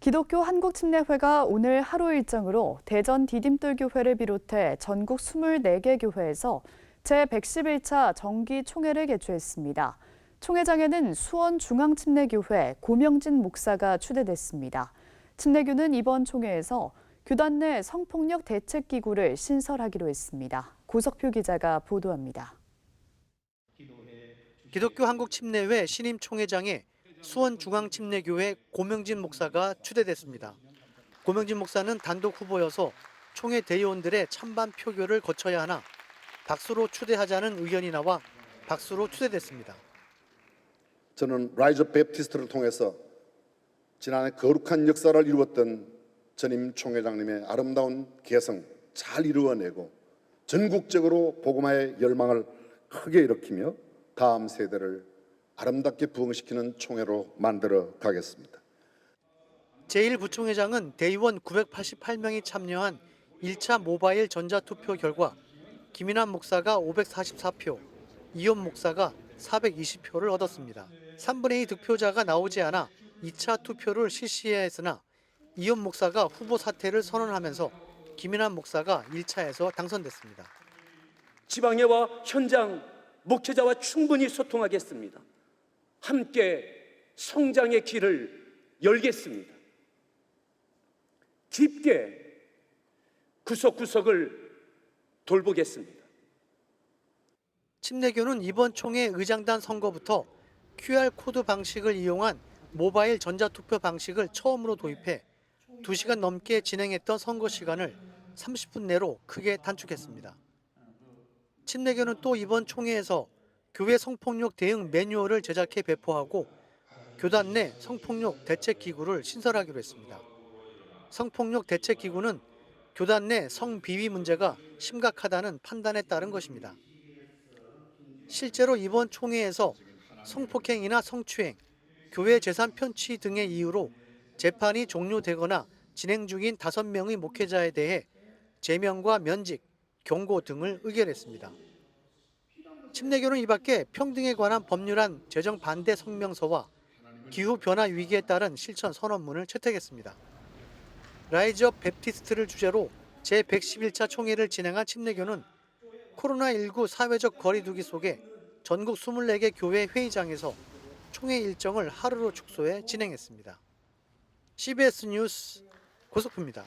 기독교 한국침례회가 오늘 하루 일정으로 대전 디딤돌교회를 비롯해 전국 24개 교회에서 제111차 정기 총회를 개최했습니다. 총회장에는 수원중앙침례교회 고명진 목사가 추대됐습니다. 침례교는 이번 총회에서 교단 내 성폭력 대책기구를 신설하기로 했습니다. 고석표 기자가 보도합니다. 기독교 한국침례회 신임 총회장에 수원중앙침례교회 고명진 목사가 추대됐습니다. 고명진 목사는 단독 후보여서 총회 대의원들의 찬반 표결을 거쳐야 하나 박수로 추대하자는 의견이 나와 박수로 추대됐습니다. 저는 라이저 베프티스트를 통해서 지난해 거룩한 역사를 이루었던 전임 총회장님의 아름다운 개성 잘 이루어내고 전국적으로 복음화의 열망을 크게 일으키며 다음 세대를 아름답게 부흥시키는 총회로 만들어 가겠습니다. 제1부총회장은 대의원 988명이 참여한 1차 모바일 전자투표 결과 김인환 목사가 544표, 이현 목사가 420표를 얻었습니다. 3분의 2 득표자가 나오지 않아 2차 투표를 실시해야 했으나 이현 목사가 후보 사퇴를 선언하면서 김인환 목사가 1차에서 당선됐습니다. 지방회와 현장 목회자와 충분히 소통하겠습니다. 함께 성장의 길을 열겠습니다. 깊게 구석구석을 돌보겠습니다. 침례교는 이번 총회 의장단 선거부터 QR코드 방식을 이용한 모바일 전자투표 방식을 처음으로 도입해 2시간 넘게 진행했던 선거 시간을 30분 내로 크게 단축했습니다. 침례교는 또 이번 총회에서 교회 성폭력 대응 매뉴얼을 제작해 배포하고 교단 내 성폭력 대책 기구를 신설하기로 했습니다. 성폭력 대책 기구는 교단 내 성비위 문제가 심각하다는 판단에 따른 것입니다. 실제로 이번 총회에서 성폭행이나 성추행, 교회 재산 편취 등의 이유로 재판이 종료되거나 진행 중인 5명의 목회자에 대해 제명과 면직, 경고 등을 의결했습니다. 침례교는 이 밖에 평등에 관한 법률안 제정 반대 성명서와 기후 변화 위기에 따른 실천 선언문을 채택했습니다. 라이즈 업 베프티스트를 주제로 제111차 총회를 진행한 침례교는 코로나19 사회적 거리두기 속에 전국 24개 교회 회의장에서 총회 일정을 하루로 축소해 진행했습니다. CBS 뉴스 고석표입니다.